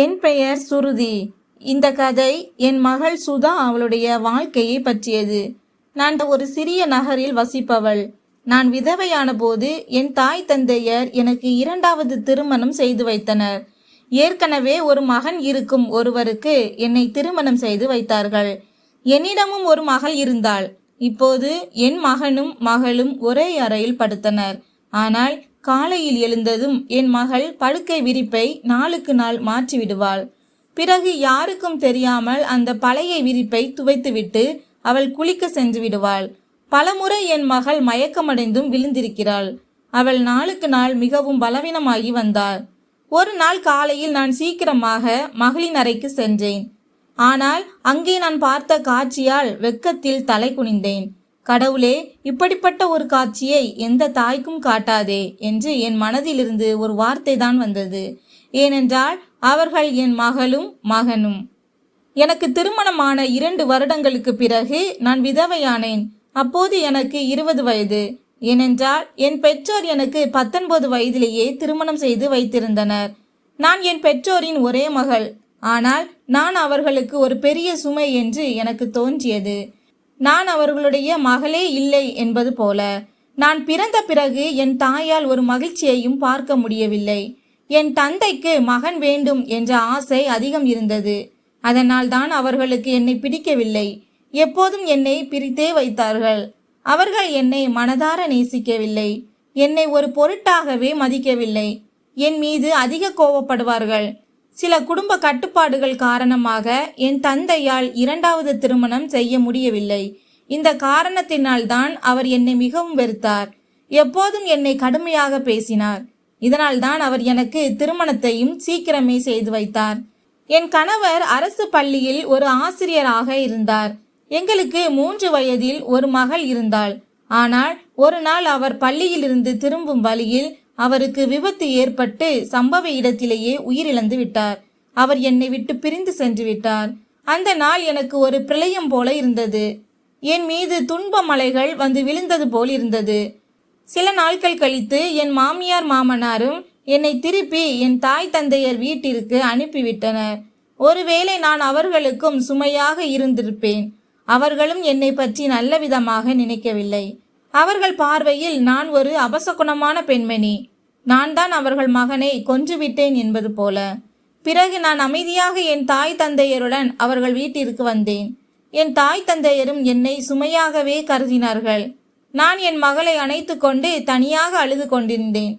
என் பெயர் சுருதி. இந்த கதை என் மகள் சுதா அவளுடைய வாழ்க்கையை பற்றியது. நான் ஒரு சிறிய நகரில் வசிப்பவள். நான் விதவையான போது என் தாய் தந்தையர் எனக்கு இரண்டாவது திருமணம் செய்து வைத்தனர். ஏற்கனவே ஒரு மகன் இருக்கும் ஒருவருக்கு என்னை திருமணம் செய்து வைத்தார்கள். என்னிடமும் ஒரு மகள் இருந்தாள். இப்போது என் மகனும் மகளும் ஒரே அறையில் படுத்தனர். ஆனால் காலையில் எழுந்ததும் என் மகள் படுக்கை விரிப்பை நாளுக்கு நாள் மாற்றி விடுவாள் பிறகு யாருக்கும் தெரியாமல் அந்த பழைய விரிப்பை துவைத்துவிட்டு அவள் குளிக்க சென்று விடுவாள். பலமுறை என் மகள் மயக்கமடைந்தும் விழுந்திருக்கிறாள். அவள் நாளுக்கு நாள் மிகவும் பலவீனமாகி வந்தாள். ஒரு நாள் காலையில் நான் சீக்கிரமாக மகளின் அறைக்கு சென்றேன். ஆனால் அங்கே நான் பார்த்த காட்சியால் வெக்கத்தில் தலை குனிந்தேன். கடவுளே இப்படிப்பட்ட ஒரு காட்சியை எந்த தாய்க்கும் காட்டாதே என்று என் மனதிலிருந்து ஒரு வார்த்தை தான் வந்தது. ஏனென்றால் அவர்கள் என் மகளும் மகனும். எனக்கு திருமணமான இரண்டு வருடங்களுக்கு பிறகு நான் விதவையானேன். அப்போது எனக்கு இருபது வயது. ஏனென்றால் என் பெற்றோர் எனக்கு பத்தொன்பது வயதிலேயே திருமணம் செய்து வைத்திருந்தனர். நான் என் பெற்றோரின் ஒரே மகள். ஆனால் நான் அவர்களுக்கு ஒரு பெரிய சுமை என்று எனக்கு தோன்றியது. நான் அவர்களுடைய மகளே இல்லை என்பது போல. நான் பிறந்த பிறகு என் தாயால் ஒரு மகிழ்ச்சியையும் பார்க்க முடியவில்லை. என் தந்தைக்கு மகன் வேண்டும் என்ற ஆசை அதிகம் இருந்தது. அதனால் தான் அவர்களுக்கு என்னை பிடிக்கவில்லை. எப்போதும் என்னை பிரித்தே வைத்தார்கள். அவர்கள் என்னை மனதார நேசிக்கவில்லை. என்னை ஒரு பொருட்டாகவே மதிக்கவில்லை. என் மீது அதிக கோபப்படுவார்கள் சில குடும்ப கட்டுப்பாடுகள் காரணமாக என் தந்தையால் இரண்டாவது திருமணம் செய்ய முடியவில்லை. இந்த காரணத்தினால்தான் அவர் என்னை மிகவும் வெறுத்தார். எப்போதும் என்னை கடுமையாக பேசினார். இதனால்தான் அவர் எனக்கு திருமணத்தையும் சீக்கிரமே செய்து வைத்தார். என் கணவர் அரசு பள்ளியில் ஒரு ஆசிரியராக இருந்தார். எங்களுக்கு மூன்று வயதில் ஒரு மகள் இருந்தாள். ஆனால் ஒரு நாள் அவர் பள்ளியிலிருந்து திரும்பும் வழியில் அவருக்கு விபத்து ஏற்பட்டு சம்பவ இடத்திலேயே உயிரிழந்து விட்டார். அவர் என்னை விட்டு பிரிந்து சென்று விட்டார். அந்த நாள் எனக்கு ஒரு பிரளயம் போல இருந்தது. என் மீது துன்ப மலைகள் வந்து விழுந்தது போல் இருந்தது. சில நாட்கள் கழித்து என் மாமியார் மாமனாரும் என்னை திருப்பி என் தாய் தந்தையர் வீட்டிற்கு அனுப்பிவிட்டனர். ஒருவேளை நான் அவர்களுக்கும் சுமையாக இருந்திருப்பேன். அவர்களும் என்னை பற்றி நல்ல விதமாக நினைக்கவில்லை. அவர்கள் பார்வையில் நான் ஒரு அபசகுணமான பெண்மணி. நான் தான் அவர்கள் மகனை கொன்றுவிட்டேன் என்பது போல. பிறகு நான் அமைதியாக என் தாய் தந்தையருடன் அவர்கள் வீட்டிற்கு வந்தேன். என் தாய் தந்தையரும் என்னை சுமையாகவே கருதினார்கள். நான் என் மகளை அணைத்து கொண்டு தனியாக அழுது கொண்டிருந்தேன்.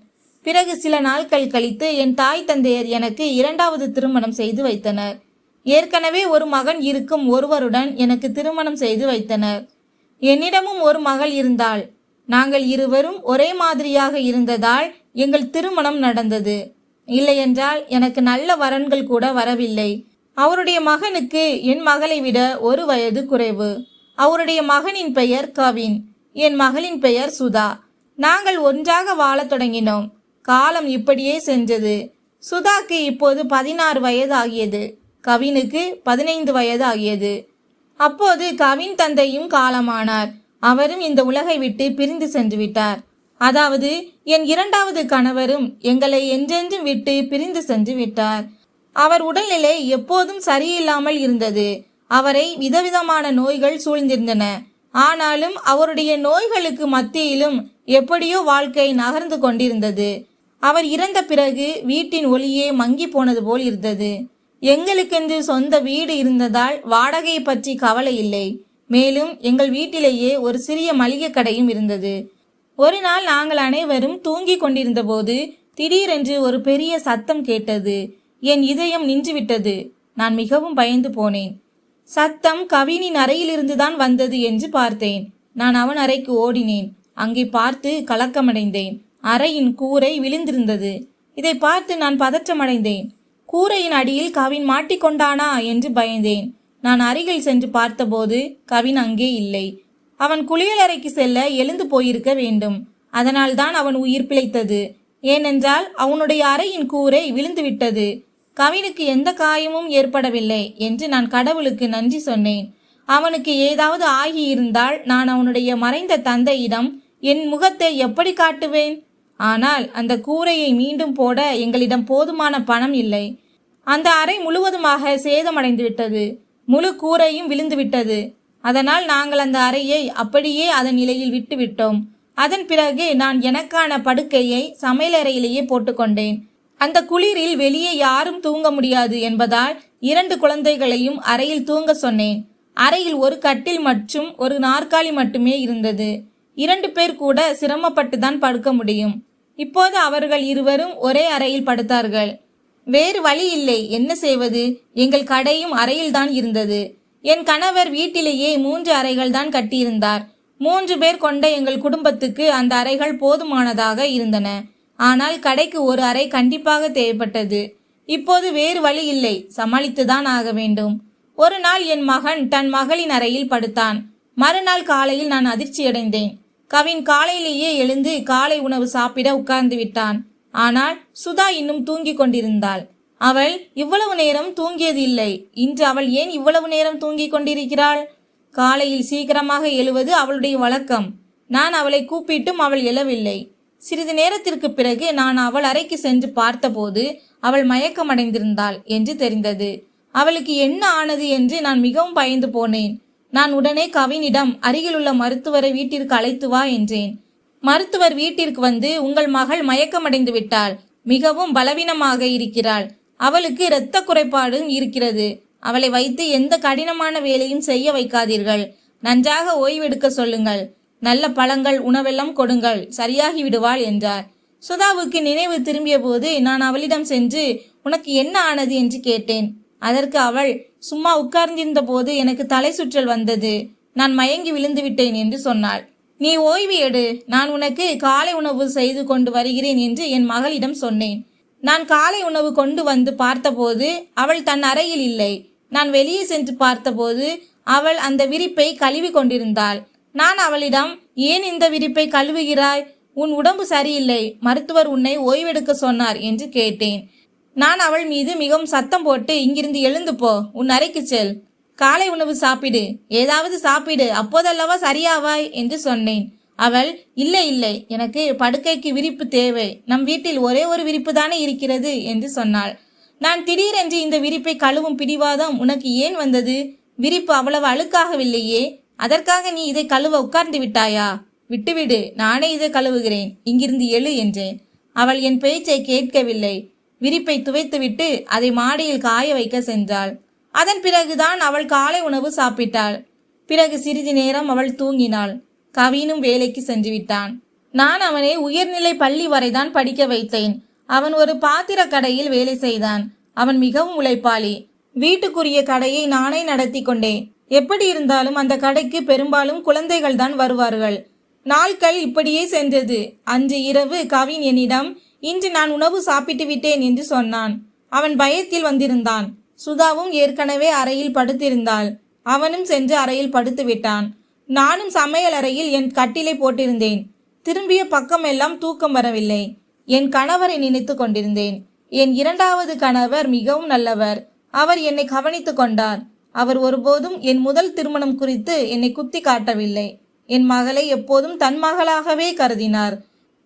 பிறகு சில நாட்கள் கழித்து என் தாய் தந்தையர் எனக்கு இரண்டாவது திருமணம் செய்து வைத்தனர். ஏற்கனவே ஒரு மகன் இருக்கும் ஒருவருடன் எனக்கு திருமணம் செய்து வைத்தனர். என்னிடமும் ஒரு மகள் இருந்தாள். நாங்கள் இருவரும் ஒரே மாதிரியாக இருந்ததால் எங்கள் திருமணம் நடந்தது. இல்லையென்றால் எனக்கு நல்ல வரன்கள் கூட வரவில்லை. அவருடைய மகனுக்கு என் மகளை விட ஒரு வயது குறைவு. அவருடைய மகனின் பெயர் கவின். என் மகளின் பெயர் சுதா. நாங்கள் ஒன்றாக வாழத் தொடங்கினோம். காலம் இப்படியே சென்றது. சுதாக்கு இப்போது பதினாறு வயது ஆகியது கவினுக்கு பதினைந்து வயது ஆகியது அப்போது கவின் தந்தையும் காலமானார். அவரும் இந்த உலகை விட்டு பிரிந்து சென்று விட்டார். அதாவது என் இரண்டாவது கணவரும் எங்களை என்றென்றும் விட்டு பிரிந்து சென்று விட்டார். அவர் உடல்நிலை எப்போதும் சரியில்லாமல் இருந்தது. அவரை விதவிதமான நோய்கள் சூழ்ந்திருந்தன. ஆனாலும் அவருடைய நோய்களுக்கு மத்தியிலும் எப்படியோ வாழ்க்கை நகர்ந்து கொண்டிருந்தது. அவர் இறந்த பிறகு வீட்டின் ஒளியே மங்கி போனது போல் இருந்தது. எங்களுக்கென்று சொந்த வீடு இருந்ததால் வாடகை பற்றி கவலை இல்லை. மேலும் எங்கள் வீட்டிலேயே ஒரு சிறிய மளிகை கடையும் இருந்தது. ஒரு நாள் நாங்கள் அனைவரும் தூங்கிக் கொண்டிருந்தபோது திடீரென்று ஒரு பெரிய சத்தம் கேட்டது. என் இதயம் நின்றுவிட்டது. நான் மிகவும் பயந்து போனேன். சத்தம் கவினின் அறையிலிருந்துதான் வந்தது என்று பார்த்தேன். நான் அவன் அறைக்கு ஓடினேன். அங்கே பார்த்து கலக்கமடைந்தேன். அறையின் கூரை விழுந்திருந்தது. இதை பார்த்து நான் பதற்றமடைந்தேன். கூரையின் அடியில் கவின் மாட்டிக்கொண்டானா என்று பயந்தேன். நான் அருகில் சென்று பார்த்தபோது கவின் அங்கே இல்லை. அவன் குளியலறைக்கு செல்ல எழுந்து போயிருக்க வேண்டும். அதனால்தான் அவன் உயிர் பிழைத்தது. ஏனென்றால் அவனுடைய அறையின் கூரை விழுந்துவிட்டது. கவினுக்கு எந்த காயமும் ஏற்படவில்லை என்று நான் கடவுளுக்கு நன்றி சொன்னேன். அவனுக்கு ஏதாவது ஆகியிருந்தால் நான் அவனுடைய மறைந்த தந்தையிடம் என் முகத்தை எப்படி காட்டுவேன்? ஆனால் அந்த கூரையை மீண்டும் போட எங்களிடம் போதுமான பணம் இல்லை. அந்த அறை முழுவதுமாக சேதமடைந்து விட்டது முழு கூரையும் விழுந்து விட்டது அதனால் நாங்கள் அந்த அறையை அப்படியே அதன் நிலையில் விட்டுவிட்டோம். அதன் பிறகு நான் எனக்கான படுக்கையை சமையலறையிலேயே போட்டுக்கொண்டேன். அந்த குளிரில் வெளியே யாரும் தூங்க முடியாது என்பதால் இரண்டு குழந்தைகளையும் அறையில் தூங்க சொன்னேன். அறையில் ஒரு கட்டில் மற்றும் ஒரு நாற்காலி மட்டுமே இருந்தது. இரண்டு பேர் கூட சிரமப்பட்டு தான் படுக்க முடியும். இப்போது அவர்கள் இருவரும் ஒரே அறையில் படுத்தார்கள். வேறு வழி இல்லை. என்ன செய்வது? எங்கள் கடையும் அறையில்தான் இருந்தது. என் கணவர் வீட்டிலேயே மூன்று அறைகள் தான் கட்டியிருந்தார். மூன்று பேர் கொண்ட எங்கள் குடும்பத்துக்கு அந்த அறைகள் போதுமானதாக இருந்தன. ஆனால் கடைக்கு ஒரு அறை கண்டிப்பாக தேவைப்பட்டது. இப்போது வேறு வழி இல்லை. சமாளித்துதான் ஆக வேண்டும். ஒரு நாள் என் மகன் தன் மகளின் அறையில் படுத்தான். மறுநாள் காலையில் நான் அதிர்ச்சியடைந்தேன். கவின் காலையிலேயே எழுந்து காலை உணவு சாப்பிட உட்கார்ந்து விட்டான். ஆனால் சுதா இன்னும் தூங்கிக் கொண்டிருந்தாள். அவள் இவ்வளவு நேரம் தூங்கியது இல்லை இன்று அவள் ஏன் இவ்வளவு நேரம் தூங்கிக் கொண்டிருக்கிறாள்? காலையில் சீக்கிரமாக எழுவது அவளுடைய வழக்கம். நான் அவளை கூப்பிட்டும் அவள் எழவில்லை. சிறிது நேரத்திற்கு பிறகு நான் அவள் அறைக்கு சென்று பார்த்தபோது அவள் மயக்கமடைந்திருந்தாள் என்று தெரிந்தது. அவளுக்கு என்ன ஆனது என்று நான் மிகவும் பயந்து போனேன். நான் உடனே கவினிடம் அருகிலுள்ள மருத்துவரை வீட்டிற்கு அழைத்து வா என்றேன். மருத்துவர் வீட்டிற்கு வந்து உங்கள் மகள் மயக்கமடைந்து விட்டாள். மிகவும் பலவீனமாக இருக்கிறாள். அவளுக்கு இரத்த குறைபாடும் இருக்கிறது. அவளை வைத்து எந்த கடினமான வேலையும் செய்ய வைக்காதீர்கள். நன்றாக ஓய்வெடுக்க சொல்லுங்கள். நல்ல பழங்கள் உணவெல்லாம் கொடுங்கள். சரியாகி விடுவாள் என்றார். சுதாவுக்கு நினைவு திரும்பிய போது நான் அவளிடம் சென்று உனக்கு என்ன ஆனது? என்று கேட்டேன். அதற்கு அவள் சும்மா உட்கார்ந்திருந்த போது எனக்கு தலை சுற்றல் வந்தது. நான் மயங்கி விழுந்து விட்டேன் என்று சொன்னாள். நீ ஓய்வு எடு. நான் உனக்கு காலை உணவு செய்து கொண்டு வருகிறேன் என்று என் மகளிடம் சொன்னேன். நான் காலை உணவு கொண்டு வந்து பார்த்தபோது அவள் தன் அறையில் இல்லை. நான் வெளியே சென்று பார்த்தபோது அவள் அந்த விரிப்பை கழுவி கொண்டிருந்தாள். நான் அவளிடம் ஏன் இந்த விரிப்பை கழுவுகிறாய்? உன் உடம்பு சரியில்லை. மருத்துவர் உன்னை ஓய்வெடுக்க சொன்னார் என்று கேட்டேன். நான் அவள் மீது மிகவும் சத்தம் போட்டு இங்கிருந்து எழுந்து போ. உன் அறைக்கு செல். காலை உணவு சாப்பிடு. ஏதாவது சாப்பிடு. அப்போதல்லவா சரியாவாய் என்று சொன்னேன். அவள் இல்லை இல்லை. எனக்கு படுக்கைக்கு விரிப்பு தேவை. நம் வீட்டில் ஒரே ஒரு விரிப்பு தானே இருக்கிறது? என்று சொன்னாள். நான் திடீரென்று இந்த விரிப்பை கழுவும் பிடிவாதம் உனக்கு ஏன் வந்தது? விரிப்பு அவ்வளவு அழுக்காகவில்லையே. அதற்காக நீ இதை கழுவ உட்கார்ந்து விட்டாயா? விட்டுவிடு. நானே இதை கழுவுகிறேன். இங்கிருந்து எழு என்றேன். அவள் என் பேச்சை கேட்கவில்லை. விரிப்பை துவைத்துவிட்டு அதை மாடியில் காய வைக்க சென்றாள். அதன் பிறகுதான் அவள் காலை உணவு சாப்பிட்டாள். பிறகு சிறிது நேரம் அவள் தூங்கினாள். கவினும் வேலைக்கு சென்று விட்டான் நான் அவனை உயர்நிலை பள்ளி வரைதான் படிக்க வைத்தேன். அவன் ஒரு பாத்திர கடையில் வேலை செய்தான். அவன் மிகவும் உழைப்பாளி. வீட்டுக்குரிய கடையை நானே நடத்தி கொண்டேன். எப்படி இருந்தாலும் அந்த கடைக்கு பெரும்பாலும் குழந்தைகள் தான் வருவார்கள். நாட்கள் இப்படியே சென்றது. அன்று இரவு கவின் என்னிடம் இன்று நான் உணவு சாப்பிட்டு விட்டேன் என்று சொன்னான். அவன் பயத்தில் வந்திருந்தான். சுதாவும் ஏற்கனவே அறையில் படுத்திருந்தாள். அவனும் சென்று அறையில் படுத்து விட்டான் நானும் சமையல் அறையில் என் கட்டிலை போட்டிருந்தேன். திரும்பிய பக்கமெல்லாம் தூக்கம் வரவில்லை. என் கணவரை நினைத்து கொண்டிருந்தேன். என் இரண்டாவது கணவர் மிகவும் நல்லவர். அவர் என்னை கவனித்துக் கொண்டார். அவர் ஒருபோதும் என் முதல் திருமணம் குறித்து என்னை குத்தி காட்டவில்லை. என் மகளை எப்போதும் தன் மகளாகவே கருதினார்.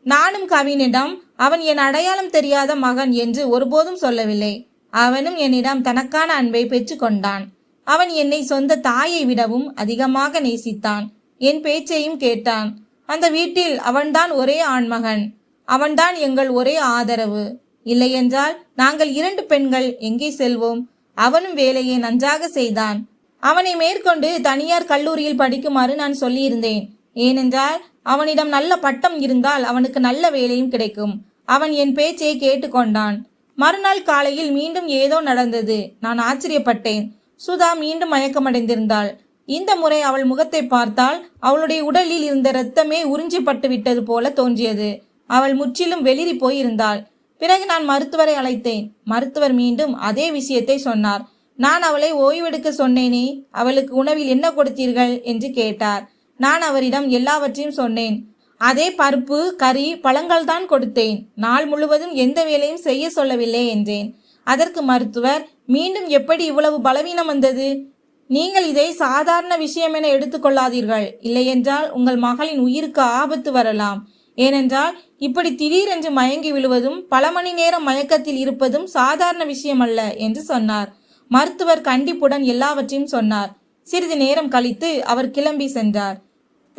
நானும் கவினிடம் அவன் என் அடையாளம் தெரியாத மகன் என்று ஒருபோதும் சொல்லவில்லை. அவனும் என்னிடம் தனக்கான அன்பை பெற்றுக்கொண்டான். அவன் என்னை சொந்த தாயை விடவும் அதிகமாக நேசித்தான். என் பேச்சையும் கேட்டான். அந்த வீட்டில் அவன்தான் ஒரே ஆண்மகன். அவன்தான் எங்கள் ஒரே ஆதரவு. இல்லையென்றால் நாங்கள் இரண்டு பெண்கள் எங்கே செல்வோம்? அவனும் வேலையை நன்றாக செய்தான். அவனை மேற்கொண்டு தனியார் கல்லூரியில் படிக்குமாறு நான் சொல்லியிருந்தேன். ஏனென்றால் அவனிடம் நல்ல பட்டம் இருந்தால் அவனுக்கு நல்ல வேலையும் கிடைக்கும். அவன் என் பேச்சை கேட்டுக்கொண்டான். மறுநாள் காலையில் மீண்டும் ஏதோ நடந்தது. நான் ஆச்சரியப்பட்டேன். சுதா மீண்டும் மயக்கமடைந்திருந்தாள். இந்த முறை அவள் முகத்தை பார்த்தால் அவளுடைய உடலில் இருந்த இரத்தமே உறிஞ்சப்பட்டு விட்டது போல தோன்றியது. அவள் முற்றிலும் வெளிரி போயிருந்தாள். பிறகு நான் மருத்துவரை அழைத்தேன். மருத்துவர் மீண்டும் அதே விஷயத்தை சொன்னார். நான் அவளை ஓய்வெடுக்க சொன்னேனே அவளுக்கு உணவில் என்ன கொடுத்தீர்கள் என்று கேட்டார். நான் அவரிடம் எல்லாவற்றையும் சொன்னேன். அதே பருப்பு கறி பழங்கள் தான் கொடுத்தேன். நாள் முழுவதும் எந்த வேலையும் செய்ய சொல்லவில்லை என்றேன். அதற்கு மருத்துவர் மீண்டும் எப்படி இவ்வளவு பலவீனம் வந்தது? நீங்கள் இதை சாதாரண விஷயம் என எடுத்துக்கொள்ளாதீர்கள் இல்லையென்றால் உங்கள் மகளின் உயிருக்கு ஆபத்து வரலாம். ஏனென்றால் இப்படி திடீரென்று மயங்கி விழுவதும் பல மணி நேரம் மயக்கத்தில் இருப்பதும் சாதாரண விஷயம் அல்ல என்று சொன்னார். மருத்துவர் கண்டிப்புடன் எல்லாவற்றையும் சொன்னார். சிறிது நேரம் கழித்து அவர் கிளம்பி சென்றார்.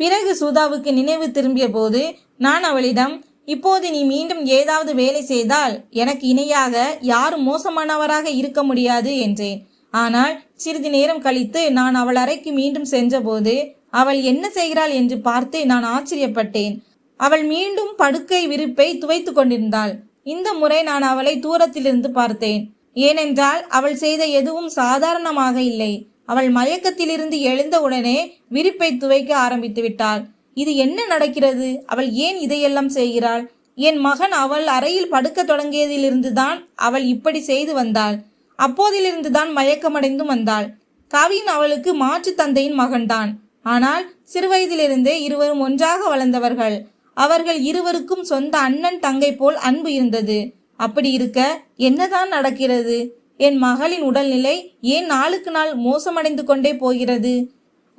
பிறகு சுதாவுக்கு நினைவு திரும்பிய போது நான் அவளிடம் இப்போது நீ மீண்டும் ஏதாவது வேலை செய்தால் எனக்கு இணையாக யாரும் மோசமானவராக இருக்க முடியாது என்றேன். ஆனால் சிறிது நேரம் கழித்து நான் அவள் அறைக்கு மீண்டும் சென்றபோது அவள் என்ன செய்கிறாள் என்று பார்த்து நான் ஆச்சரியப்பட்டேன். அவள் மீண்டும் படுக்கை விரிப்பை துவைத்து கொண்டிருந்தாள். இந்த முறை நான் அவளை தூரத்திலிருந்து பார்த்தேன். ஏனென்றால் அவள் செய்த எதுவும் சாதாரணமாக இல்லை. அவள் மயக்கத்திலிருந்து எழுந்தவுடனே விரிப்பை துவைக்க ஆரம்பித்து விட்டாள். இது என்ன நடக்கிறது? அவள் ஏன் இதையெல்லாம் செய்கிறாள்? என் மகன் அவள் அறையில் படுக்க தொடங்கியதிலிருந்துதான் அவள் இப்படி செய்து வந்தாள். அப்போதிலிருந்துதான் மயக்கமடைந்தும் வந்தாள். கவின் அவளுக்கு மாற்று தந்தையின் மகன்தான். ஆனால் சிறுவயதிலிருந்தே இருவரும் ஒன்றாக வளர்ந்தவர்கள். அவர்கள் இருவருக்கும் சொந்த அண்ணன் தங்கை போல் அன்பு இருந்தது. அப்படி இருக்க என்னதான் நடக்கிறது? என் மகளின் உடல்நிலை ஏன் நாளுக்கு நாள் மோசமடைந்து கொண்டே போகிறது?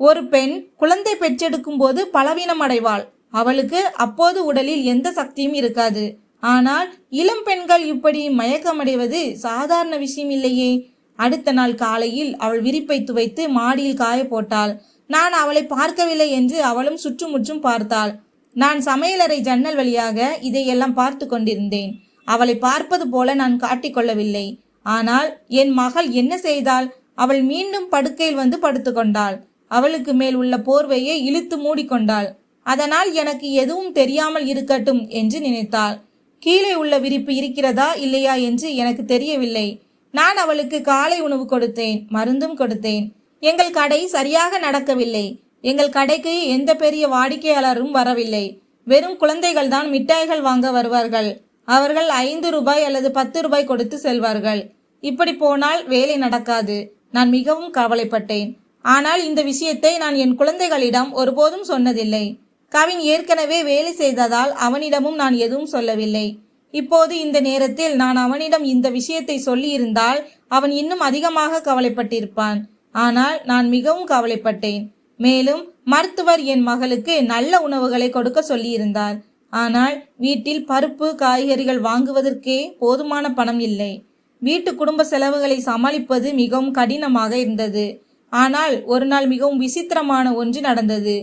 ஒரு பெண் குழந்தை பெற்றெடுக்கும் போது பலவீனம் அடைவாள் அவளுக்கு அப்போது உடலில் எந்த சக்தியும் இருக்காது. ஆனால் இளம் பெண்கள் இப்படி மயக்கமடைவது சாதாரண விஷயம் இல்லையே. அடுத்த நாள் காலையில் அவள் விரிப்பை துவைத்து மாடியில் காய போட்டாள். நான் அவளை பார்க்கவில்லை என்று அவளும் சுற்றுமுற்றும் பார்த்தாள். நான் சமையலறை ஜன்னல் வழியாக இதையெல்லாம் பார்த்து கொண்டிருந்தேன். அவளை பார்ப்பது போல நான் காட்டிக்கொள்ளவில்லை ஆனால் என் மகள் என்ன செய்தாள்? அவள் மீண்டும் படுக்கையில் வந்து படுத்துக்கொண்டாள். அவளுக்கு மேல் உள்ள போர்வையை இழுத்து மூடிக்கொண்டாள். அதனால் எனக்கு எதுவும் தெரியாமல் இருக்கட்டும் என்று நினைத்தாள். கீழே உள்ள விரிப்பு இருக்கிறதா இல்லையா என்று எனக்கு தெரியவில்லை. நான் அவளுக்கு காலை உணவு கொடுத்தேன் மருந்தும் கொடுத்தேன். எங்கள் கடை சரியாக நடக்கவில்லை. எங்கள் கடைக்கு எந்த பெரிய வாடிக்கையாளரும் வரவில்லை. வெறும் குழந்தைகள் தான் மிட்டாய்கள் வாங்க வருவார்கள். அவர்கள் ஐந்து ரூபாய் அல்லது பத்து ரூபாய் கொடுத்து செல்வார்கள். இப்படி போனால் வேலை நடக்காது. நான் மிகவும் கவலைப்பட்டேன். ஆனால் இந்த விஷயத்தை நான் என் குழந்தைகளிடம் ஒருபோதும் சொன்னதில்லை. கவின் ஏற்கனவே வேலை செய்ததால் அவனிடமும் நான் எதுவும் சொல்லவில்லை. இப்போது இந்த நேரத்தில் நான் அவனிடம் இந்த விஷயத்தை சொல்லியிருந்தால் அவன் இன்னும் அதிகமாக கவலைப்பட்டிருப்பான். ஆனால் நான் மிகவும் கவலைப்பட்டேன். மேலும் மருத்துவர் என் மகளுக்கு நல்ல உணவுகளை கொடுக்க சொல்லியிருந்தார். ஆனால் வீட்டில் பருப்பு காய்கறிகள் வாங்குவதற்கே போதுமான பணம் இல்லை. வீட்டு குடும்ப செலவுகளை சமாளிப்பது மிகவும் கடினமாக இருந்தது. ஆனால் ஒரு நாள் மிகவும் விசித்திரமான ஒன்று நடந்தது.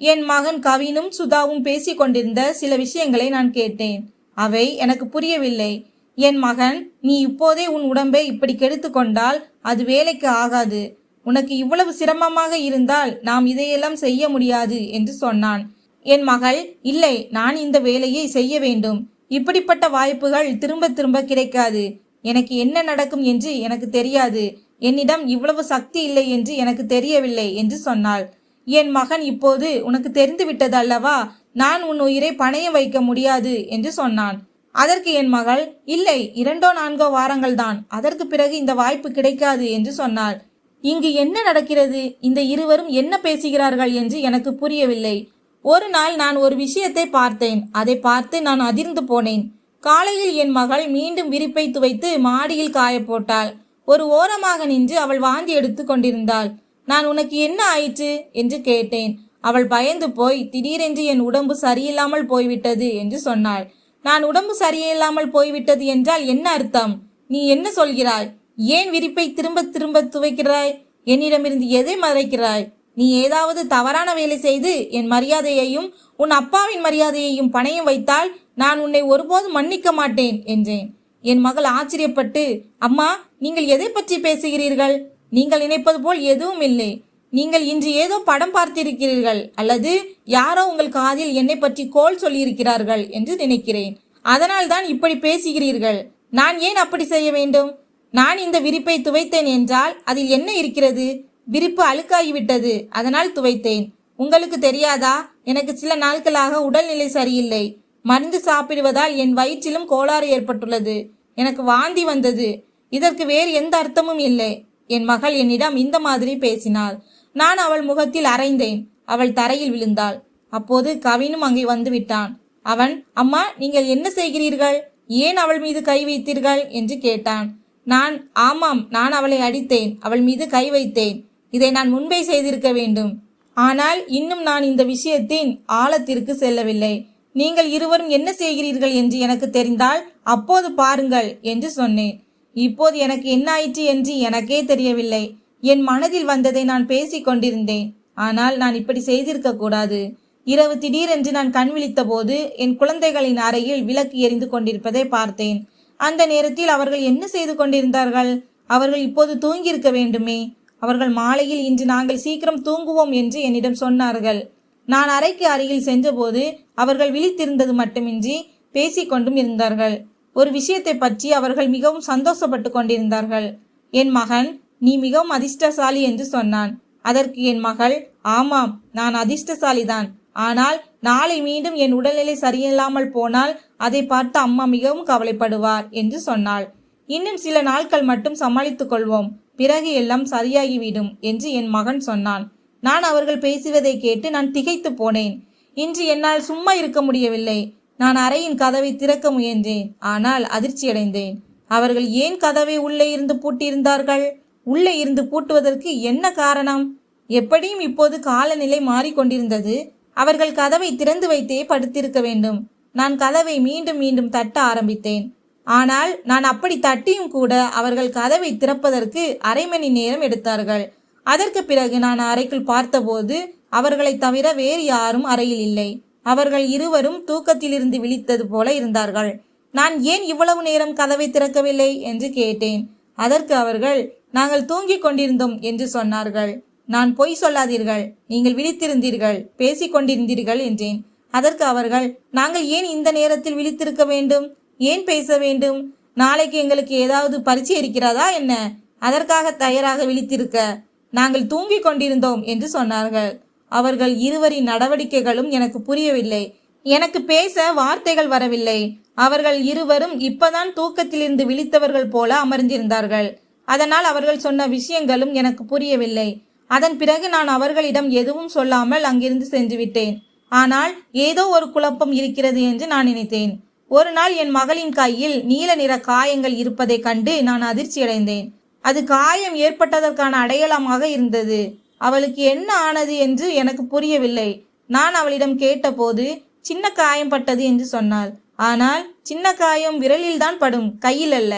என் மகன் கவினும் சுதாவும் பேசிக் கொண்டிருந்த சில விஷயங்களை நான் கேட்டேன். அவை எனக்கு புரியவில்லை. என் மகன் நீ இப்போதே உன் உடம்பை இப்படி கெடுத்து கொண்டால் அது வேலைக்கு ஆகாது. உனக்கு இவ்வளவு சிரமமாக இருந்தால் நாம் இதையெல்லாம் செய்ய முடியாது என்று சொன்னான். என் மகள் இல்லை நான் இந்த வேலையை செய்ய வேண்டும். இப்படிப்பட்ட வாய்ப்புகள் திரும்ப திரும்ப கிடைக்காது. எனக்கு என்ன நடக்கும் என்று எனக்கு தெரியாது. என்னிடம் இவ்வளவு சக்தி இல்லை என்று எனக்கு தெரியவில்லை என்று சொன்னாள். என் மகன் இப்போது உனக்கு தெரிந்து விட்டது அல்லவா? நான் உன் உயிரை பணையம் வைக்க முடியாது என்று சொன்னான். அதற்கு என் மகள் இல்லை இரண்டோ நான்கோ வாரங்கள் தான். அதற்கு பிறகு இந்த வாய்ப்பு கிடைக்காது என்று சொன்னாள். இங்கு என்ன நடக்கிறது? இந்த இருவரும் என்ன பேசுகிறார்கள் என்று எனக்கு புரியவில்லை. ஒரு நாள் நான் ஒரு விஷயத்தை பார்த்தேன். அதை பார்த்து நான் அதிர்ந்து போனேன். காலையில் என் மகள் மீண்டும் விரிப்பை துவைத்து மாடியில் காய போட்டாள். ஒரு ஓரமாக நின்று அவள் வாந்தி எடுத்து கொண்டிருந்தாள். நான் உனக்கு என்ன ஆயிற்று? என்று கேட்டேன். அவள் பயந்து போய் திடீரென்று என் உடம்பு சரியில்லாமல் போய்விட்டது என்று சொன்னாள். நான் உடம்பு சரியில்லாமல் போய்விட்டது என்றால் என்ன அர்த்தம்? நீ என்ன சொல்கிறாய்? ஏன் விரிப்பை திரும்ப திரும்ப துவைக்கிறாய்? என்னிடமிருந்து எதை மறைக்கிறாய்? நீ ஏதாவது தவறான வேலை செய்து என் மரியாதையையும் உன் அப்பாவின் மரியாதையையும் பணையம் வைத்தால் நான் உன்னை ஒருபோதும் மன்னிக்க மாட்டேன் என்றேன். என் மகள் ஆச்சரியப்பட்டு அம்மா நீங்கள் எதை பற்றி பேசுகிறீர்கள்? நீங்கள் நினைப்பது போல் எதுவும் இல்லை. நீங்கள் இன்று ஏதோ படம் பார்த்திருக்கிறீர்கள் அல்லது யாரோ உங்கள் காதில் என்னை பற்றி கோல் சொல்லியிருக்கிறார்கள் என்று நினைக்கிறேன். அதனால் தான் இப்படி பேசுகிறீர்கள். நான் ஏன் அப்படி செய்ய வேண்டும்? நான் இந்த விரிப்பை துவைத்தேன் என்றால் அதில் என்ன இருக்கிறது? விரிப்பு அழுக்காகிவிட்டது. அதனால் துவைத்தேன். உங்களுக்கு தெரியாதா? எனக்கு சில நாட்களாக உடல்நிலை சரியில்லை. மருந்து சாப்பிடுவதால் என் வயிற்றிலும் கோளாறு ஏற்பட்டுள்ளது. எனக்கு வாந்தி வந்தது. இதற்கு வேறு எந்த அர்த்தமும் இல்லை. என் மகள் என்னிடம் இந்த மாதிரி பேசினாள். நான் அவள் முகத்தில் அரைந்தேன். அவள் தரையில் விழுந்தாள். அப்போது கவினும் அங்கே வந்து விட்டான் அவன் அம்மா நீங்கள் என்ன செய்கிறீர்கள்? ஏன் அவள் மீது கை வைத்தீர்கள்? என்று கேட்டான். நான் ஆமாம் நான் அவளை அடித்தேன். அவள் மீது கை வைத்தேன். இதை நான் முன்பே செய்திருக்க வேண்டும். ஆனால் இன்னும் நான் இந்த விஷயத்தின் ஆழத்திற்கு செல்லவில்லை. நீங்கள் இருவரும் என்ன செய்கிறீர்கள் என்று எனக்கு தெரிந்தால் அப்போது பாருங்கள் என்று சொன்னேன். இப்போது எனக்கு என்ன ஆயிற்று என்று எனக்கே தெரியவில்லை. என் மனதில் வந்ததை நான் பேசிக் கொண்டிருந்தேன். ஆனால் நான் இப்படி செய்திருக்க கூடாது. இரவு திடீரென்று நான் கண் விழித்த போது என் குழந்தைகளின் அறையில் விளக்கு எரிந்து கொண்டிருப்பதை பார்த்தேன். அந்த நேரத்தில் அவர்கள் என்ன செய்து கொண்டிருந்தார்கள்? அவர்கள் இப்போது தூங்கியிருக்க வேண்டுமே? அவர்கள் மாலையில் இன்று நாங்கள் சீக்கிரம் தூங்குவோம் என்று என்னிடம் சொன்னார்கள். நான் அறைக்கு அருகில் சென்றபோது அவர்கள் விழித்திருந்தது மட்டுமின்றி பேசிக்கொண்டும் இருந்தார்கள். ஒரு விஷயத்தை பற்றி அவர்கள் மிகவும் சந்தோஷப்பட்டு கொண்டிருந்தார்கள். என் மகன் நீ மிகவும் அதிர்ஷ்டசாலி என்று சொன்னான். அதற்கு என் மகள் ஆமாம் நான் அதிர்ஷ்டசாலிதான். ஆனால் நாளை மீண்டும் என் உடல்நிலை சரியில்லாமல் போனால் அதை பார்த்து அம்மா மிகவும் கவலைப்படுவார் என்று சொன்னாள். இன்னும் சில நாட்கள் மட்டும் சமாளித்துக் கொள்வோம். பிறகு எல்லாம் சரியாகிவிடும் என்று என் மகன் சொன்னான். நான் அவர்கள் பேசுவதை கேட்டு நான் திகைத்து போனேன். இன்று என்னால் சும்மா இருக்க முடியவில்லை. நான் அறையின் கதவை திறக்க முயன்றேன். ஆனால் அதிர்ச்சியடைந்தேன். அவர்கள் ஏன் கதவை உள்ளே இருந்து பூட்டியிருந்தார்கள்? உள்ளே இருந்து பூட்டுவதற்கு என்ன காரணம்? எப்படியும் இப்போது காலநிலை மாறிக்கொண்டிருந்தது. அவர்கள் கதவை திறந்து வைத்தே படுத்திருக்க வேண்டும். நான் கதவை மீண்டும் மீண்டும் தட்ட ஆரம்பித்தேன். ஆனால் நான் அப்படி தட்டியும் கூட அவர்கள் கதவை திறப்பதற்கு அரை மணி நேரம் எடுத்தார்கள். அதற்கு பிறகு நான் அறைக்குள் பார்த்தபோது அவர்களை தவிர வேறு யாரும் அறையில் இல்லை. அவர்கள் இருவரும் தூக்கத்திலிருந்து விழித்தது போல இருந்தார்கள். நான் ஏன் இவ்வளவு நேரம் கதவை திறக்கவில்லை? என்று கேட்டேன். அதற்கு அவர்கள் நாங்கள் தூங்கிக் கொண்டிருந்தோம் என்று சொன்னார்கள். நான் பொய் சொல்லாதீர்கள். நீங்கள் விழித்திருந்தீர்கள். பேசிக் கொண்டிருந்தீர்கள் என்றேன். அதற்கு அவர்கள் நாங்கள் ஏன் இந்த நேரத்தில் விழித்திருக்க வேண்டும்? ஏன் பேச வேண்டும்? நாளைக்கு எங்களுக்கு ஏதாவது பரிச்சை இருக்கிறதா என்ன? அதற்காக தயாராக விழித்திருக்க நாங்கள் தூங்கிக் கொண்டிருந்தோம் என்று சொன்னார்கள். அவர்கள் இருவரின் நடவடிக்கைகளும் எனக்கு புரியவில்லை. எனக்கு பேச வார்த்தைகள் வரவில்லை. அவர்கள் இருவரும் இப்பதான் தூக்கத்திலிருந்து விழித்தவர்கள் போல அமர்ந்திருந்தார்கள். அதனால் அவர்கள் சொன்ன விஷயங்களும் எனக்கு புரியவில்லை. அதன் பிறகு நான் அவர்களிடம் எதுவும் சொல்லாமல் அங்கிருந்து சென்று விட்டேன் ஆனால் ஏதோ ஒரு குழப்பம் இருக்கிறது என்று நான் நினைத்தேன். ஒரு நாள் என் மகளின் கையில் நீல நிற காயங்கள் இருப்பதைக் கண்டு நான் அதிர்ச்சியடைந்தேன். அது காயம் ஏற்பட்டதற்கான அடையாளமாக இருந்தது. அவளுக்கு என்ன ஆனது என்று எனக்கு புரியவில்லை. நான் அவளிடம் கேட்டபோது சின்ன காயம் பட்டது என்று சொன்னாள். ஆனால் சின்ன காயம் விரலில்தான் படும் கையில் அல்ல.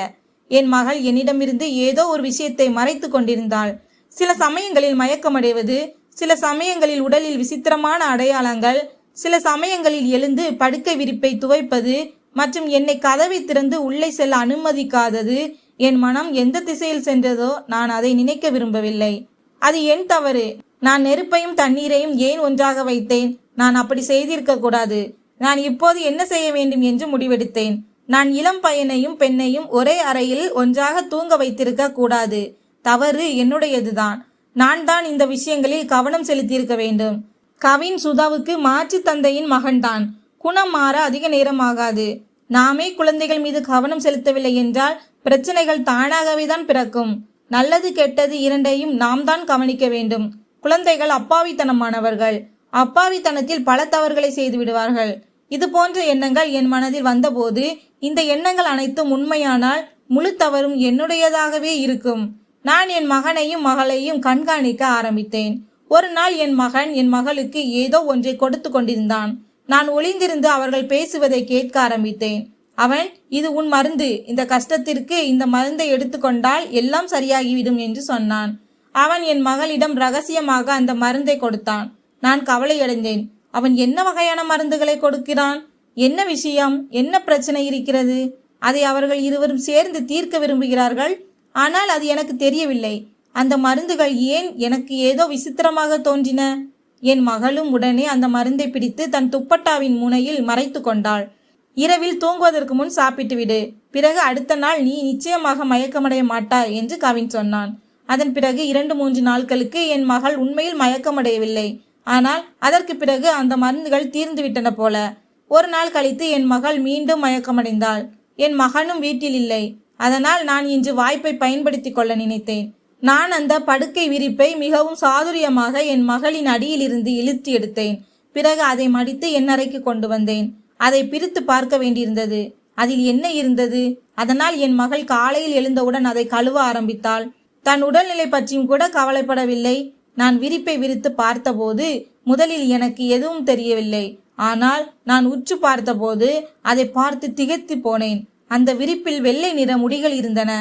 என் மகள் என்னிடமிருந்து ஏதோ ஒரு விஷயத்தை மறைத்து கொண்டிருந்தாள். சில சமயங்களில் மயக்கமடைவது சில சமயங்களில் உடலில் விசித்திரமான அடையாளங்கள் சில சமயங்களில் எழுந்து படுக்கை விரிப்பை துவைப்பது மற்றும் என்னை கதவை திறந்து உள்ளே செல்ல அனுமதிக்காதது. என் மனம் எந்த திசையில் சென்றதோ நான் அதை நினைக்க விரும்பவில்லை. அது என் தவறு. நான் நெருப்பையும் தண்ணீரையும் ஏன் ஒன்றாக வைத்தேன்? நான் அப்படி செய்திருக்க கூடாது. நான் இப்போது என்ன செய்ய வேண்டும் என்று முடிவெடுத்தேன். நான் இளம் பையனையும் பெண்ணையும் ஒரே அறையில் ஒன்றாக தூங்க வைத்திருக்க கூடாது. தவறு என்னுடையதுதான். நான் தான் இந்த விஷயங்களில் கவனம் செலுத்தியிருக்க வேண்டும். கவின் சுதாவுக்கு மாற்று தந்தையின் மகன்தான். குணம் மாற அதிக நேரம் ஆகாது நாமே குழந்தைகள் மீது கவனம் செலுத்தவில்லை என்றால் பிரச்சனைகள் தானாகவே தான் பிறக்கும். நல்லது கெட்டது இரண்டையும் நாம் தான் கவனிக்க வேண்டும். குழந்தைகள் அப்பாவித்தனமானவர்கள். அப்பாவித்தனத்தில் பல தவறுகளை செய்து விடுவார்கள். இது போன்ற எண்ணங்கள் என் மனதில் வந்தபோது இந்த எண்ணங்கள் அனைத்தும் உண்மையானால் முழு தவறும் என்னுடையதாகவே இருக்கும். நான் என் மகனையும் மகளையும் கண்காணிக்க ஆரம்பித்தேன். ஒரு நாள் என் மகன் என் மகளுக்கு ஏதோ ஒன்றை கொடுத்து கொண்டிருந்தான். நான் ஒளிந்திருந்து அவர்கள் பேசுவதை கேட்க ஆரம்பித்தேன். அவன் இது உன் மருந்து. இந்த கஷ்டத்திற்கு இந்த மருந்தை எடுத்துக்கொண்டால் எல்லாம் சரியாகிவிடும் என்று சொன்னான். அவன் என் மகளிடம் ரகசியமாக அந்த மருந்தை கொடுத்தான். நான் கவலையடைந்தேன் அவன் என்ன வகையான மருந்துகளை கொடுக்கிறான்? என்ன விஷயம்? என்ன பிரச்சனை இருக்கிறது? அதை அவர்கள் இருவரும் சேர்ந்து தீர்க்க விரும்புகிறார்கள்? ஆனால் அது எனக்கு தெரியவில்லை. அந்த மருந்துகள் ஏன் எனக்கு ஏதோ விசித்திரமாக தோன்றின? என் மகளும் உடனே அந்த மருந்தை பிடித்து தன் துப்பட்டாவின் முனையில் மறைத்து கொண்டாள். இரவில் தூங்குவதற்கு முன் சாப்பிட்டு விடு பிறகு அடுத்த நாள் நீ நிச்சயமாக மயக்கமடைய மாட்டாய் என்று கவின் சொன்னான். அதன் பிறகு இரண்டு மூன்று நாட்களுக்கு என் மகள் உண்மையில் மயக்கமடையவில்லை. ஆனால் அதற்கு பிறகு அந்த மருந்துகள் தீர்ந்துவிட்டன போல. ஒரு நாள் கழித்து என் மகள் மீண்டும் மயக்கமடைந்தாள். என் மகனும் வீட்டில் இல்லை. அதனால் நான் இன்று வாய்ப்பை பயன்படுத்திக் கொள்ள நினைத்தேன். நான் அந்த படுக்கை விரிப்பை மிகவும் சாதுரியமாக என் மகளின் அடியிலிருந்து இழுத்து எடுத்தேன். பிறகு அதை மடித்து என் அறைக்கு கொண்டு வந்தேன். அதை பிரித்து பார்க்க வேண்டியிருந்தது. அதில் என்ன இருந்தது? அதனால் என் மகள் காலையில் எழுந்தவுடன் அதை கழுவ ஆரம்பித்தாள். தன் உடல்நிலை பற்றியும் கூட கவலைப்படவில்லை. நான் விரிப்பை விரித்து பார்த்தபோது முதலில் எனக்கு எதுவும் தெரியவில்லை. ஆனால் நான் உற்று பார்த்தபோது அதை பார்த்து திகைத்து போனேன். அந்த விரிப்பில் வெள்ளை நிற முடிகள் இருந்தன.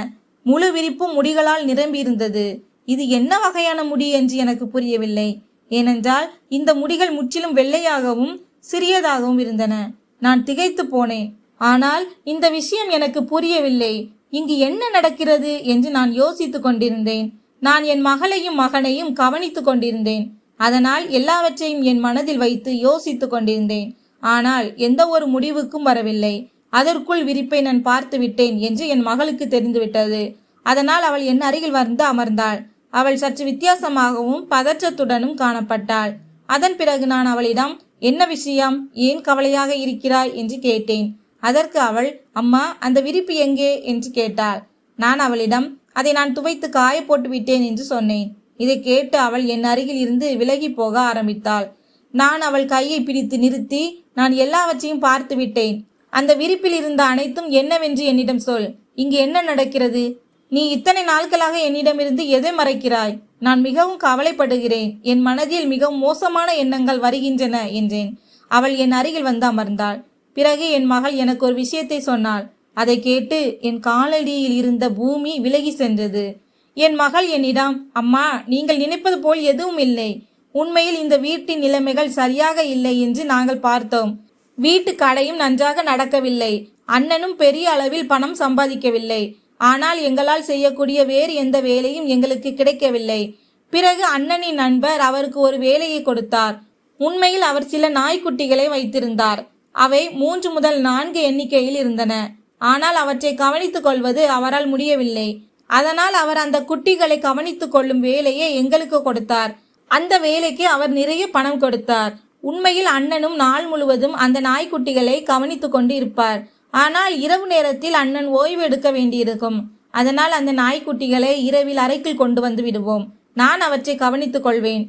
முழு விரிப்பும் முடிகளால் நிரம்பியிருந்தது. இது என்ன வகையான முடி என்று எனக்கு புரியவில்லை. ஏனென்றால் இந்த முடிகள் முற்றிலும் வெள்ளையாகவும் சிறியதாகவும் இருந்தன. நான் திகைத்து போனேன். ஆனால் இந்த விஷயம் எனக்கு புரியவில்லை. இங்கு என்ன நடக்கிறது என்று நான் யோசித்துக் கொண்டிருந்தேன். நான் என் மகளையும் மகனையும் கவனித்துக் கொண்டிருந்தேன். அதனால் எல்லாவற்றையும் என் மனதில் வைத்து யோசித்துக் கொண்டிருந்தேன். ஆனால் எந்த ஒரு முடிவுக்கும் வரவில்லை. அதற்குள் விரிப்பை நான் பார்த்து விட்டேன் என்று என் மகளுக்கு தெரிந்துவிட்டது. அதனால் அவள் என் அருகில் வந்து அமர்ந்தாள். அவள் சற்று வித்தியாசமாகவும் பதற்றத்துடனும் காணப்பட்டாள். அதன் பிறகு நான் அவளிடம் என்ன விஷயம்? ஏன் கவலையாக இருக்கிறாய்? என்று கேட்டேன். அதற்கு அவள் அம்மா அந்த விரிப்பு எங்கே? என்று கேட்டாள். நான் அவளிடம் அதை நான் துவைத்து காய போட்டு விட்டேன் என்று சொன்னேன். இதை கேட்டு அவள் என் அருகில் இருந்து விலகி போக ஆரம்பித்தாள். நான் அவள் கையை பிடித்து நிறுத்தி நான் எல்லாவற்றையும் பார்த்து விட்டேன். அந்த விரிப்பில் இருந்த அனைத்தும் என்னவென்று என்னிடம் சொல். இங்கு என்ன நடக்கிறது? நீ இத்தனை நாட்களாக என்னிடமிருந்து எதை மறைக்கிறாய்? நான் மிகவும் கவலைப்படுகிறேன். என் மனதில் மிகவும் மோசமான எண்ணங்கள் வருகின்றன என்றேன். அவள் என் அருகில் வந்து அமர்ந்தாள். பிறகு என் மகள் எனக்கு ஒரு விஷயத்தை சொன்னாள். அதை கேட்டு என் காலடியில் இருந்த பூமி விலகி சென்றது. என் மகள் என்னிடம் அம்மா நீங்கள் நினைப்பது போல் எதுவும் இல்லை. உண்மையில் இந்த வீட்டின் நிலைமைகள் சரியாக இல்லை என்று நாங்கள் பார்த்தோம். வீட்டு கடையும் நன்றாக நடக்கவில்லை. அண்ணனும் பெரிய அளவில் பணம் சம்பாதிக்கவில்லை. ஆனால் எங்களால் செய்யக்கூடிய வேறு எந்த வேலையும் எங்களுக்கு கிடைக்கவில்லை. பிறகு அண்ணனின் நண்பர் அவருக்கு ஒரு வேலையை கொடுத்தார். உண்மையில் அவர் சில நாய்க்குட்டிகளை வைத்திருந்தார். அவை மூன்று முதல் நான்கு எண்ணிக்கையில் இருந்தன. ஆனால் அவற்றை கவனித்துக் கொள்வது அவரால் முடியவில்லை. அதனால் அவர் அந்த குட்டிகளை கவனித்துக் கொள்ளும் வேலையை எங்களுக்கு கொடுத்தார். அந்த வேலைக்கு அவர் நிறைய பணம் கொடுத்தார். உண்மையில் அண்ணனும் நாள் முழுவதும் அந்த நாய்க்குட்டிகளை கவனித்து கொண்டு இருப்பார் ஆனால் இரவு நேரத்தில் அண்ணன் ஓய்வு எடுக்க வேண்டியிருக்கும். அதனால் அந்த நாய்க்குட்டிகளை இரவில் அறைக்குள் கொண்டு வந்து விடுவோம். நான் அவற்றை கவனித்துக் கொள்வேன்.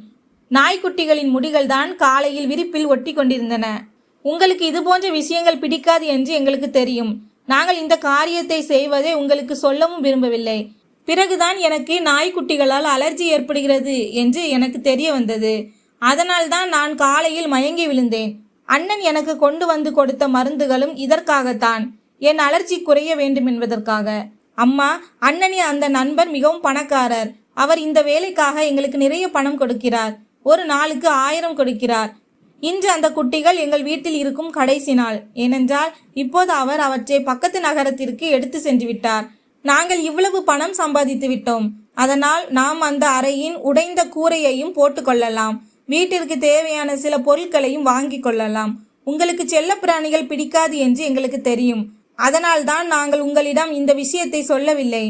நாய்க்குட்டிகளின் முடிகள் தான் காலையில் விரிப்பில் ஒட்டி கொண்டிருந்தன உங்களுக்கு இது போன்ற விஷயங்கள் பிடிக்காது என்று எங்களுக்கு தெரியும். நாங்கள் இந்த காரியத்தை செய்வதை உங்களுக்கு சொல்லவும் விரும்பவில்லை. பிறகுதான் எனக்கு நாய்க்குட்டிகளால் அலர்ஜி ஏற்படுகிறது என்று எனக்கு தெரிய வந்தது. அதனால்தான் நான் காலையில் மயங்கி விழுந்தேன். அண்ணன் எனக்கு கொண்டு வந்து கொடுத்த மருந்துகளும் இதற்காகத்தான். என் அலர்ஜி குறைய வேண்டும் என்பதற்காக. அம்மா அண்ணனின் அந்த நண்பர் மிகவும் பணக்காரர். அவர் இந்த வேலைக்காக எங்களுக்கு நிறைய பணம் கொடுக்கிறார். ஒரு நாளுக்கு ஆயிரம் கொடுக்கிறார். இன்று அந்த குட்டிகள் எங்கள் வீட்டில் இருக்கும் கடைசி நாள். ஏனென்றால் இப்போது அவர் அவற்றை பக்கத்து நகரத்திற்கு எடுத்து சென்று விட்டார். நாங்கள் இவ்வளவு பணம் சம்பாதித்து விட்டோம். அதனால் நாம் அந்த அறையின் உடைந்த கூரையையும் போட்டுக்கொள்ளலாம் வீட்டிற்கு தேவையான சில பொருட்களையும் வாங்கி கொள்ளலாம். உங்களுக்கு செல்லப்பிராணிகள் பிடிக்காது என்று எங்களுக்கு தெரியும். அதனால் தான் நாங்கள் உங்களிடம் இந்த விஷயத்தை சொல்லவில்லை.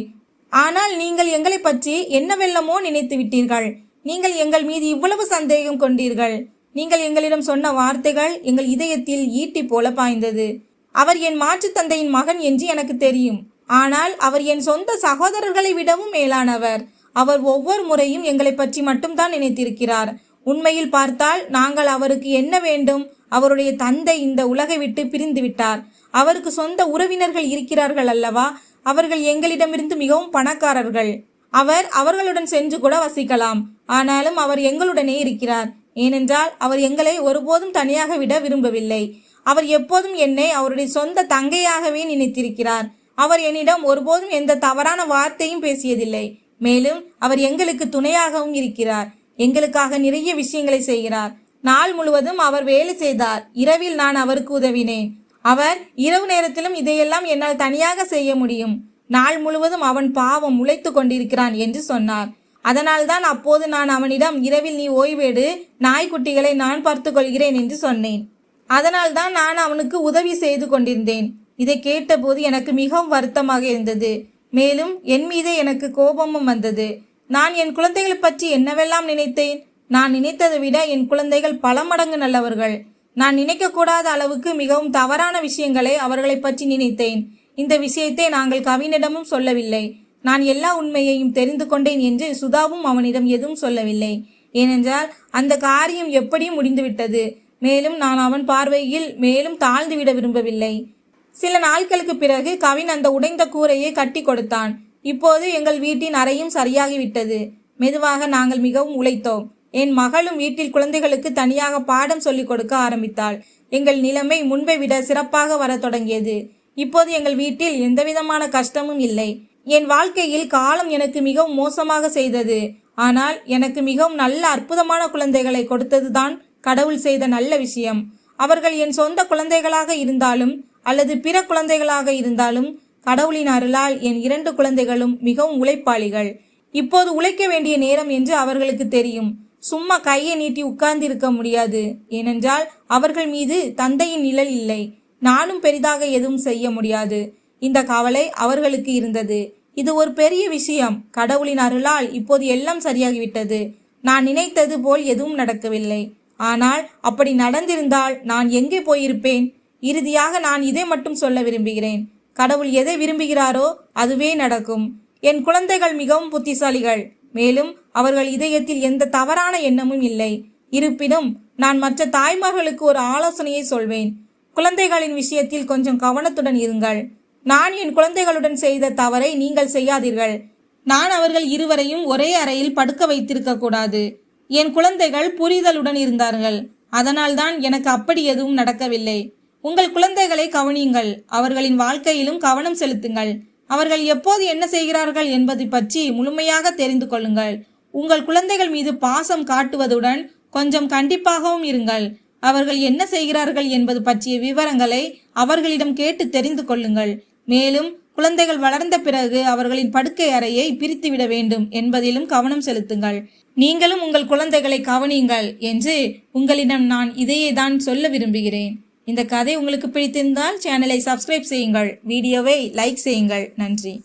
ஆனால் நீங்கள் எங்களை பற்றி என்னவெல்லமோ நினைத்து விட்டீர்கள். நீங்கள் எங்கள் மீது இவ்வளவு சந்தேகம் கொண்டீர்கள். நீங்கள் எங்களிடம் சொன்ன வார்த்தைகள் எங்கள் இதயத்தில் ஈட்டி போல பாய்ந்தது. அவர் என் மாற்றுத் தந்தையின் மகன் என்று எனக்கு தெரியும். ஆனால் அவர் என் சொந்த சகோதரர்களை விடவும் மேலானவர். அவர் ஒவ்வொரு முறையும் எங்களை பற்றி மட்டும்தான் நினைத்திருக்கிறார். உண்மையில் பார்த்தால் நாங்கள் அவருக்கு என்ன வேண்டும்? அவருடைய தந்தை இந்த உலகை விட்டு பிரிந்து விட்டார். அவருக்கு சொந்த உறவினர்கள் இருக்கிறார்கள் அல்லவா? அவர்கள் எங்களிடமிருந்து மிகவும் பணக்காரர்கள். அவர் அவர்களுடன் சென்று கூட வசிக்கலாம். ஆனாலும் அவர் எங்களுடனே இருக்கிறார். ஏனென்றால் அவர் எங்களை ஒருபோதும் தனியாக விட விரும்பவில்லை. அவர் எப்போதும் என்னை அவருடைய சொந்த தங்கையாகவே நினைத்திருக்கிறார். அவர் என்னிடம் ஒருபோதும் எந்த தவறான வார்த்தையும் பேசியதில்லை. மேலும் அவர் எங்களுக்கு துணையாகவும் இருக்கிறார். எங்களுக்காக நிறைய விஷயங்களை செய்கிறார். நாள் முழுவதும் அவர் வேலை செய்தார். இரவில் நான் அவருக்கு உதவினேன். அவர் இரவு நேரத்திலும் இதையெல்லாம் என்னால் தனியாக செய்ய முடியும். நாள் முழுவதும் அவன் பாவம் உழைத்து கொண்டிருக்கிறான் என்று சொன்னார். அதனால்தான் அப்போது நான் அவனிடம் இரவில் நீ ஓய்வேடு. நாய்க்குட்டிகளை நான் பார்த்து கொள்கிறேன் என்று சொன்னேன். அதனால்தான் நான் அவனுக்கு உதவி செய்து கொண்டிருந்தேன். இதை கேட்டபோது எனக்கு மிகவும் வருத்தமாக இருந்தது. மேலும் என் மீதே எனக்கு கோபமும் வந்தது. நான் என் குழந்தைகளை பற்றி என்னவெல்லாம் நினைத்தேன்? நான் நினைத்ததை விட என் குழந்தைகள் பல மடங்கு நல்லவர்கள். நான் நினைக்கக்கூடாத அளவுக்கு மிகவும் தவறான விஷயங்களை அவர்களை பற்றி நினைத்தேன். இந்த விஷயத்தை நாங்கள் கவினிடமும் சொல்லவில்லை. நான் எல்லா உண்மையையும் தெரிந்து கொண்டேன் என்று சுதாவும் அவனிடம் எதுவும் சொல்லவில்லை. ஏனென்றால் அந்த காரியம் எப்படியும் முடிந்துவிட்டது. மேலும் நான் அவன் பார்வையில் மேலும் தாழ்ந்துவிட விரும்பவில்லை. சில நாட்களுக்கு பிறகு கவின் அந்த உடைந்த கூரையை கட்டி கொடுத்தான். இப்போது எங்கள் வீட்டின் அறையும் சரியாகிவிட்டது. மெதுவாக நாங்கள் மிகவும் உழைத்தோம். என் மகளும் வீட்டில் குழந்தைகளுக்கு தனியாக பாடம் சொல்லிக் கொடுக்க ஆரம்பித்தாள். எங்கள் நிலைமை முன்பை விட சிறப்பாக வரத் தொடங்கியது. இப்போது எங்கள் வீட்டில் எந்தவிதமான கஷ்டமும் இல்லை. என் வாழ்க்கையில் காலம் எனக்கு மிகவும் மோசமாக செய்தது. ஆனால் எனக்கு மிகவும் நல்ல அற்புதமான குழந்தைகளை கொடுத்ததுதான் கடவுள் செய்த நல்ல விஷயம். அவர்கள் என் சொந்த குழந்தைகளாக இருந்தாலும் அல்லது பிற குழந்தைகளாக இருந்தாலும் கடவுளின் அருளால் என் இரண்டு குழந்தைகளும் மிகவும் உழைப்பாளிகள். இப்போது உழைக்க வேண்டிய நேரம் என்று அவர்களுக்கு தெரியும். சும்மா கையை நீட்டி உட்கார்ந்திருக்க முடியாது. ஏனென்றால் அவர்கள் மீது தந்தையின் நிழல் இல்லை. நானும் பெரிதாக எதுவும் செய்ய முடியாது. இந்த கவலை அவர்களுக்கு இருந்தது. இது ஒரு பெரிய விஷயம். கடவுளின் அருளால் இப்போது எல்லாம் சரியாகிவிட்டது. நான் நினைத்தது போல் எதுவும் நடக்கவில்லை. ஆனால் அப்படி நடந்திருந்தால் நான் எங்கே போயிருப்பேன்? இறுதியாக நான் இதை மட்டும் சொல்ல விரும்புகிறேன். கடவுள் எதை விரும்புகிறாரோ அதுவே நடக்கும். என் குழந்தைகள் மிகவும் புத்திசாலிகள். மேலும் அவர்கள் இதயத்தில் எந்த தவறான எண்ணமும் இல்லை. இருப்பினும் நான் மற்ற தாய்மார்களுக்கு ஒரு ஆலோசனையை சொல்வேன். குழந்தைகளின் விஷயத்தில் கொஞ்சம் கவனத்துடன் இருங்கள். நான் என் குழந்தைகளுடன் செய்த தவறை நீங்கள் செய்யாதீர்கள். நான் அவர்கள் இருவரையும் ஒரே அறையில் படுக்க வைத்திருக்க கூடாது. என் குழந்தைகள் புரிதலுடன் இருந்தார்கள். அதனால்தான் எனக்கு அப்படி எதுவும் நடக்கவில்லை. உங்கள் குழந்தைகளை கவனியுங்கள். அவர்களின் வாழ்க்கையிலும் கவனம் செலுத்துங்கள். அவர்கள் எப்போது என்ன செய்கிறார்கள் என்பதை பற்றி முழுமையாக தெரிந்து கொள்ளுங்கள். உங்கள் குழந்தைகள் மீது பாசம் காட்டுவதுடன் கொஞ்சம் கண்டிப்பாகவும் இருங்கள். அவர்கள் என்ன செய்கிறார்கள் என்பது பற்றிய விவரங்களை அவர்களிடம் கேட்டு தெரிந்து கொள்ளுங்கள். மேலும் குழந்தைகள் வளர்ந்த பிறகு அவர்களின் படுக்கை அறையை பிரித்துவிட வேண்டும் என்பதிலும் கவனம் செலுத்துங்கள். நீங்களும் உங்கள் குழந்தைகளை கவனியுங்கள் என்று உங்களிடம் நான் இதையே தான் சொல்ல விரும்புகிறேன். இந்த கதை உங்களுக்கு பிடித்திருந்தால் சேனலை சப்ஸ்கிரைப் செய்யுங்கள். வீடியோவை லைக் செய்யுங்கள். நன்றி.